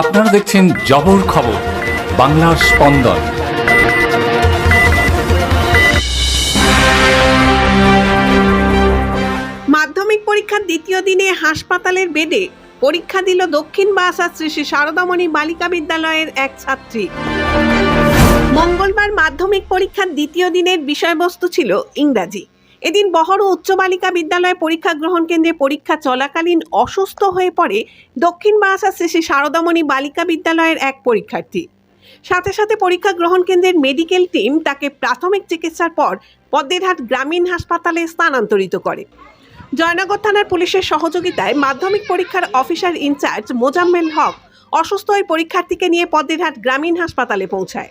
আপনারা দেখছেন জবর খবর, বাংলার স্পন্দন। মাধ্যমিক পরীক্ষার দ্বিতীয় দিনে হাসপাতালের বেডে পরীক্ষা দিল দক্ষিণ বাসা শ্রী শ্রী শারদামণি বালিকা বিদ্যালয়ের এক ছাত্রী। মঙ্গলবার মাধ্যমিক পরীক্ষার দ্বিতীয় দিনের বিষয়বস্তু ছিল ইংরাজি। এদিন বহরু উচ্চ বালিকা বিদ্যালয়ে পরীক্ষা গ্রহণ কেন্দ্রে পরীক্ষা চলাকালীন অসুস্থ হয়ে পড়ে দক্ষিণ শ্রী শ্রী শারদামণি বালিকা বিদ্যালয়ের এক পরীক্ষার্থী। সাথে সাথে পরীক্ষা গ্রহণ কেন্দ্রের মেডিকেল টিম তাকে প্রাথমিক চিকিৎসার পর পদ্মেরহাট গ্রামীণ হাসপাতালে স্থানান্তরিত করে। জয়নগর থানার পুলিশের সহযোগিতায় মাধ্যমিক পরীক্ষার অফিসার ইনচার্জ মোজাম্মেল হক অসুস্থ ওই পরীক্ষার্থীকে নিয়ে পদ্মেরহাট গ্রামীণ হাসপাতালে পৌঁছায়।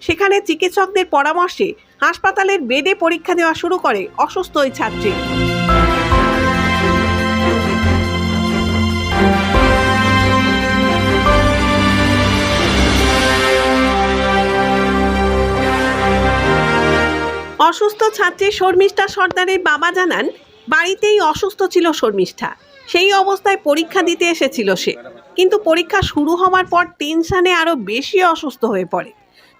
সেখানে চিকিৎসকদের পরামর্শে হাসপাতালের বেডে পরীক্ষা দেওয়া শুরু করে অসুস্থ ওই ছাত্রী। অসুস্থ ছাত্রী শর্মিষ্ঠা সর্দারের বাবা জানান, বাড়িতেই অসুস্থ ছিল শর্মিষ্ঠা। সেই অবস্থায় পরীক্ষা দিতে এসেছিল সে। কিন্তু পরীক্ষা শুরু হওয়ার পর টেনশনে আরও বেশি অসুস্থ হয়ে পড়ে।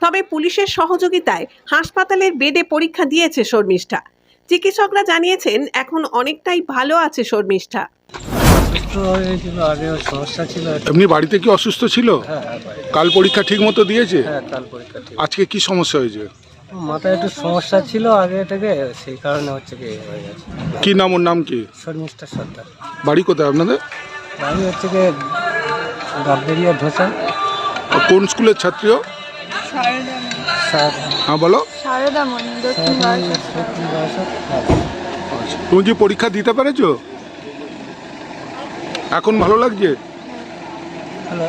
তবে পুলিশের সহযোগিতায় হাসপাতালের বেডে পরীক্ষা দিয়েছে শর্মিষ্ঠা। চিকিৎসকরা জানিয়েছেন এখন অনেকটাই ভালো আছে শর্মিষ্ঠা। এমনি বাড়িতে কি অসুস্থ ছিল? হ্যাঁ হ্যাঁ কাল পরীক্ষা ঠিক মতো দিয়েছে? হ্যাঁ কাল পরীক্ষা ঠিক। আজকে কি সমস্যা হয়েছে? মাথায় একটু সমস্যা ছিল আগে থেকে সেই কারণে হচ্ছে কি হয়ে গেছে। কি নাম ওর নাম কি? শর্মিষ্ঠা সর্দার। বাড়ি কোথায় আপনাদের? বাড়ি হচ্ছে কি ধোসা কোন স্কুলের ছাত্রীও সাত হ্যাঁ বলো। আচ্ছা। তুমি কি পরীক্ষা দিতে পেরেছ? এখন ভালো লাগছে? হ্যালো।